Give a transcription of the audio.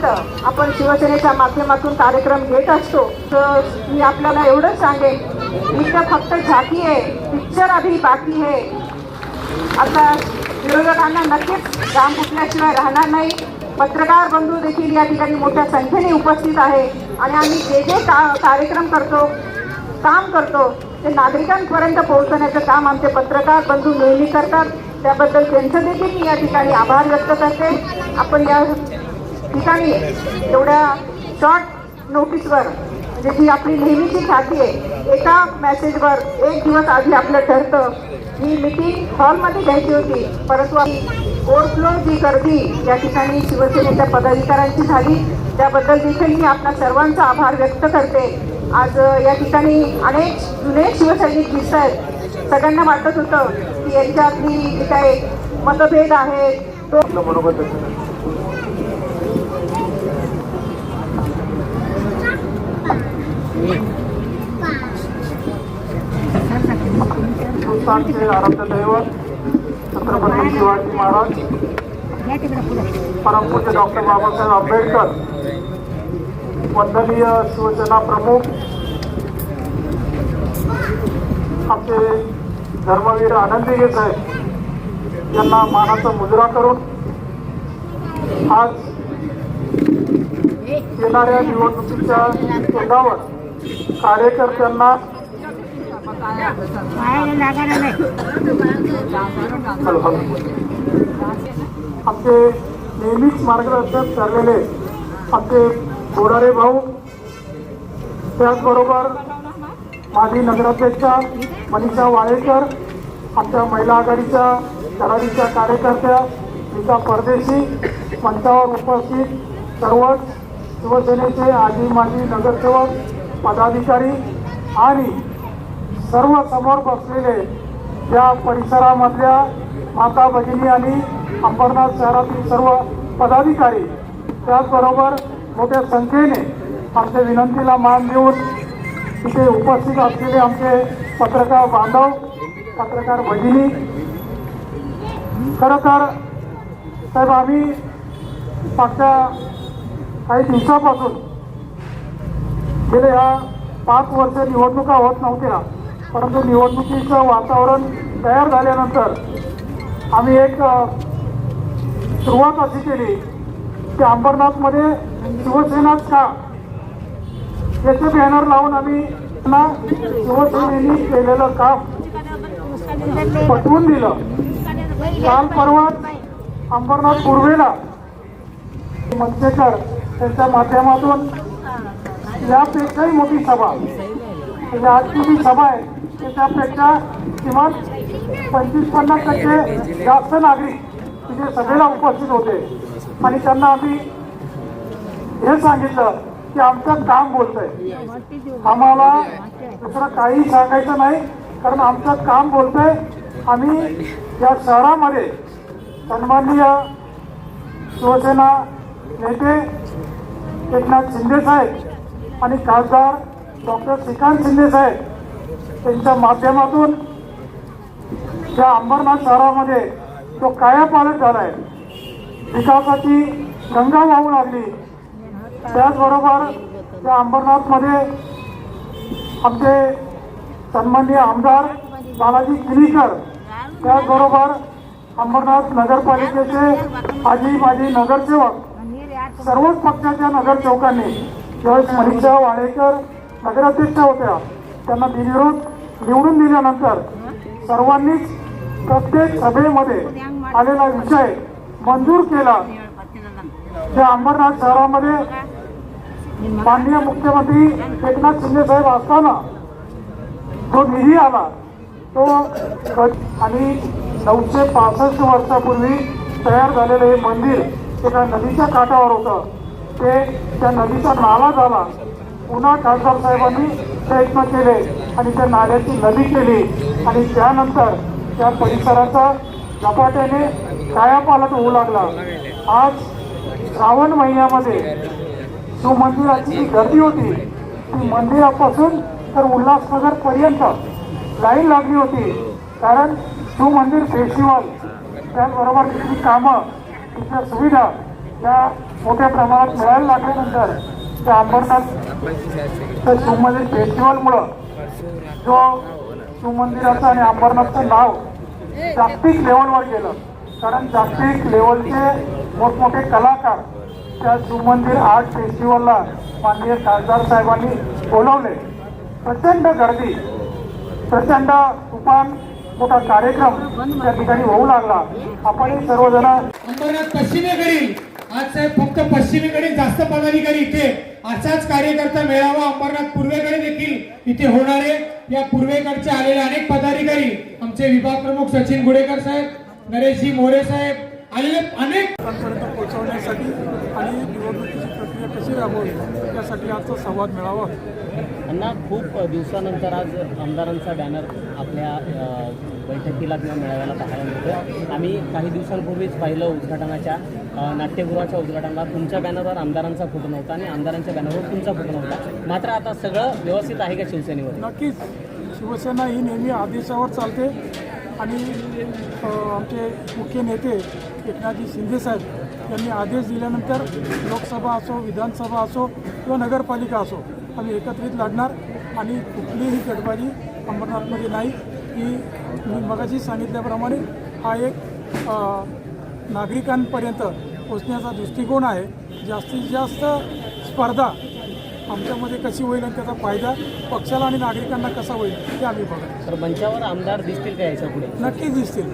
जोपर्यंत आपण शिवसेनेच्या माध्यमातून कार्यक्रम घेत असतो. तर मी आपल्याला एवढंच सांगेन इथं फक्त झाकी आहे पिक्चर आधी बाकी आहे. आता विरोधकांना नक्कीच काम फुटल्याशिवाय राहणार नाही. पत्रकार बंधू देखील या ठिकाणी मोठ्या संख्येने उपस्थित आहे. आणि आम्ही जे जे का कार्यक्रम करतो काम करतो ते नागरिकांपर्यंत पोहोचवण्याचं काम आमचे पत्रकार बंधू नेहमी करतात. त्याबद्दल त्यांचं देखील मी या ठिकाणी आभार व्यक्त करते. आपण या ठिकाणी एवढ्या शॉर्ट नोटीसवर म्हणजे जी आपली नेहमीची ख्याती आहे एका मेसेजवर एक दिवस आधी आपलं ठरतं. ही मिटिंग हॉलमध्ये घ्यायची होती. परंतु ओव्हरफ्लो जी गर्दी या ठिकाणी शिवसेनेच्या पदाधिकाऱ्यांची झाली त्याबद्दल देखील मी आपल्या सर्वांचा आभार व्यक्त करते. आज या ठिकाणी अनेक जुने शिवसैनिक दिसत आहेत सगळ्यांना वाटत होतं की यांच्यातली जी काय मतभेद आहे तो आपलं मनोगत छत्रपती शिवाजी महाराज परमपूज्य डॉक्टर बाबासाहेब आंबेडकर वंदनीय शिवसेना प्रमुख आमचे धर्मवीर आनंदी घेत आहे यांना मानाचा मुजरा करून आज येणाऱ्या निवडणुकीच्या तोंडावर कार्यकर्त्यांना आमचे नेहमीच मार्गदर्शक ठरलेले आमचे बोडारे भाऊ त्याचबरोबर माजी नगराध्यक्षा मनीषा वाळेकर आमच्या महिला आघाडीच्या धडाडीच्या कार्यकर्त्या नीता परदेशी मंचावर उपस्थित सर्वच शिवसेनेचे आजी माजी नगरसेवक पदाधिकारी आणि सर्व समोर बसलेले या परिसरामधल्या माता भगिनी आणि अंबरनाथ शहरातील सर्व पदाधिकारी त्याचबरोबर मोठ्या संख्येने आमच्या विनंतीला मान देऊन तिथे उपस्थित असलेले आमचे पत्रकार बांधव पत्रकार भगिनी खरं तर साहेब आम्ही मागच्या काही दिवसापासून गेले ह्या पाच वर्ष निवडणुका होत नव्हत्या परंतु निवडणुकीचं वातावरण तयार झाल्यानंतर आम्ही एक सुरुवात अशी केली की अंबरनाथमध्ये शिवसेनाच का? याचे बॅनर लावून आम्ही त्यांना शिवसेनेने केलेलं काम पटवून दिलं. काल पर्वत अंबरनाथ पूर्वेला मंचेकर त्यांच्या माध्यमातून यापेक्षाही मोठी सभा. म्हणजे आजची जी सभा आहे ते त्यापेक्षा किमान पंचवीस पन्नास टक्के जास्त नागरिक तिथे सभेला उपस्थित होते. आणि त्यांना आम्ही हे सांगितलं की आमचं काम बोलतंय. आम्हाला दुसरं काही सांगायचं नाही कारण आमचं काम बोलतंय. आम्ही या शहरामध्ये सन्माननीय शिवसेना नेते एकनाथ शिंदे साहेब आणि खासदार डॉक्टर श्रीकांत शिंदे साहेब त्यांच्या माध्यमातून या अंबरनाथ शहरामध्ये तो कायापालट झाला आहे विकासाची गंगा वाहू लागली. त्याचबरोबर या अंबरनाथमध्ये आमचे सन्माननीय आमदार बालाजी किनीकर त्याचबरोबर अंबरनाथ नगरपालिकेचे आजी माजी नगरसेवक सर्वच पक्षाच्या नगरसेवकांनी ज्यावेळेस मनीषा वाळेकर नगराध्यक्षा होत्या. त्यांना बिनविरोध निवडून दिल्यानंतर सर्वांनीच प्रत्येक सभेमध्ये आलेला विषय मंजूर केला. त्या अंबरनाथ शहरामध्ये माननीय मुख्यमंत्री एकनाथ शिंदे साहेब असताना जो निधी आला तो आणि नऊशे पासष्ट वर्षापूर्वी तयार झालेलं हे मंदिर एका नदीच्या काठावर होतं. ते त्या नदीचा नाला झाला. पुन्हा खासदार साहेबांनी प्रयत्न केले आणि त्या नाल्याची नदी केली. आणि त्यानंतर त्या परिसराचा झपाट्याने कायापालट होऊ लागला. आज श्रावण महिन्यामध्ये जो मंदिराची जी गर्दी होती ती मंदिरापासून तर उल्हासनगर पर्यंत लाईन लागली होती. कारण शिवमंदिर फेस्टिवल त्याचबरोबर तिथली कामं तिथल्या सुविधा त्या मोठ्या प्रमाणात मिळायला लागल्यानंतर त्या अंबरनाथ त्या शिवमंदिर फेस्टिवलमुळं जो शिवमंदिराचं आणि अंबरनाथचं नाव जागतिक लेवलवर गेलं. कारण जागतिक लेवलचे मोठमोठे कलाकार त्या शिवमंदिर आर्ट फेस्टिवलला माननीय खासदार साहेबांनी बोलवले. प्रचंड गर्दी प्रचंड तुफान मोठा कार्यक्रम त्या ठिकाणी होऊ लागला. आपण सर्वजण अंबरनाथ पश्चिमेकडील आज साहेब फक्त पश्चिमेकडे जास्त पदाधिकारी इथे. असाच कार्यकर्ता मेळावा अंबरनाथ पूर्वेकडे देखील इथे होणार आहे. या पूर्वेकडचे आलेले अनेक पदाधिकारी आमचे विभाग प्रमुख सचिन गुडेकर साहेब नरेशजी मोरे साहेब आलेले अनेक पोहोचवण्यासाठी आणि निवडणुकीची प्रक्रिया कशी राबवावी यासाठी आजचा संवाद मिळावा. अण्णा खूप दिवसानंतर आज आमदारांचा बॅनर आपल्या बैठकीला किंवा मेळाव्याला पाहायला मिळतो आम्ही काही दिवसांपूर्वीच पाहिलं उद्घाटनाच्या नाट्यगृहाच्या उद्घाटनाला. तुमच्या बॅनरवर आमदारांचा फोटो नव्हता आणि आमदारांच्या बॅनरवर तुमचा फोटो नव्हता. मात्र आता सगळं व्यवस्थित आहे का शिवसेनेवर? नक्कीच. शिवसेना ही नेहमी आदेशावर चालते. आणि आमचे मुख्य नेते एकनाथजी शिंदेसाहेब यांनी आदेश दिल्यानंतर लोकसभा असो विधानसभा असो किंवा नगरपालिका असो आम्ही एकत्रित लढणार. आणि कुठलीही गटबाजी अंबरनाथमध्ये नाही की मी मगाशी सांगितल्याप्रमाणे हा एक नागरिकांपर्यंत पोचण्याचा दृष्टिकोन आहे. जास्तीत जास्त स्पर्धा आमच्यामध्ये कशी होईल आणि त्याचा फायदा पक्षाला आणि नागरिकांना कसा होईल ते आम्ही बघा तर मंचावर आमदार दिसतील का याच्यापुढे? नक्कीच दिसतील.